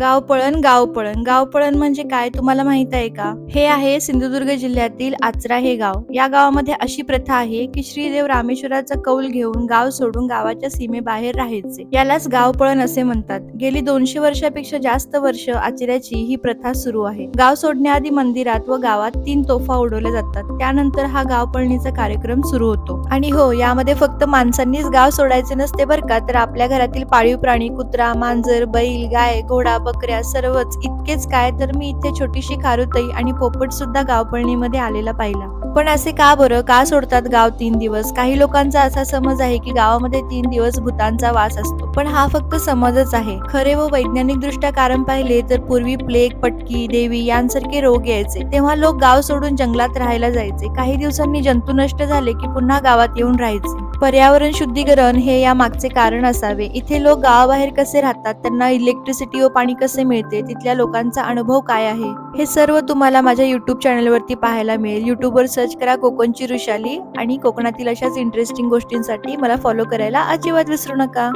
गावपळण गावपळण गावपळण म्हणजे काय तुम्हाला माहीत आहे का? हे आहे सिंधुदुर्ग जिल्ह्यातील आचरा हे गाव. या गावामध्ये अशी प्रथा आहे की श्रीदेव रामेश्वराचा कौल घेऊन गाव सोडून गावाच्या सीमेबाहेर राहायचे. यालाच गावपळण असे म्हणतात. गेली दोनशे वर्षापेक्षा जास्त वर्ष आचऱ्याची ही प्रथा सुरू आहे. गाव सोडण्याआधी मंदिरात व गावात तीन तोफा उडवल्या जातात. त्यानंतर हा गावपळणीचा कार्यक्रम सुरू होतो. आणि हो यामध्ये फक्त माणसांनीच गाव सोडायचे नसते बरं का? तर आपल्या घरातील पाळीव प्राणी कुत्रा मांजर बैल गाय घोडा बकऱ्या सर्वच इतकेच काय तर मी इथे छोटीशी खारुताई आणि पोपट सुद्धा गावपळणीमध्ये आलेला पाहिला. पण असे का बरं? का सोडतात गाव तीन दिवस? काही लोकांचा असा समज आहे की गावामध्ये तीन दिवस भूतांचा वास असतो. पण हा फक्त समजच आहे. खरे व वैज्ञानिक दृष्ट्या कारण पाहिले तर पूर्वी प्लेग पटकी देवी यांसारखे रोग यायचे. तेव्हा लोक गाव सोडून जंगलात राहायला जायचे. काही दिवसांनी जंतू नष्ट झाले की पुन्हा गावात येऊन राहायचे. पर्यावरण शुद्धीकरण हे या मागचे कारण असावे. इथे लोक गावाबाहेर कसे राहतात त्यांना इलेक्ट्रिसिटी व पाणी कसे मिळते तिथल्या लोकांचा अनुभव काय आहे? हे सर्व तुम्हाला माझ्या युट्यूब चॅनलवरती पाहायला मिळेल. युट्यूबवर सर्च करा कोकणची ऋषाली आणि कोकणातील अशाच इंटरेस्टिंग गोष्टींसाठी मला फॉलो करायला अजिबात विसरू नका.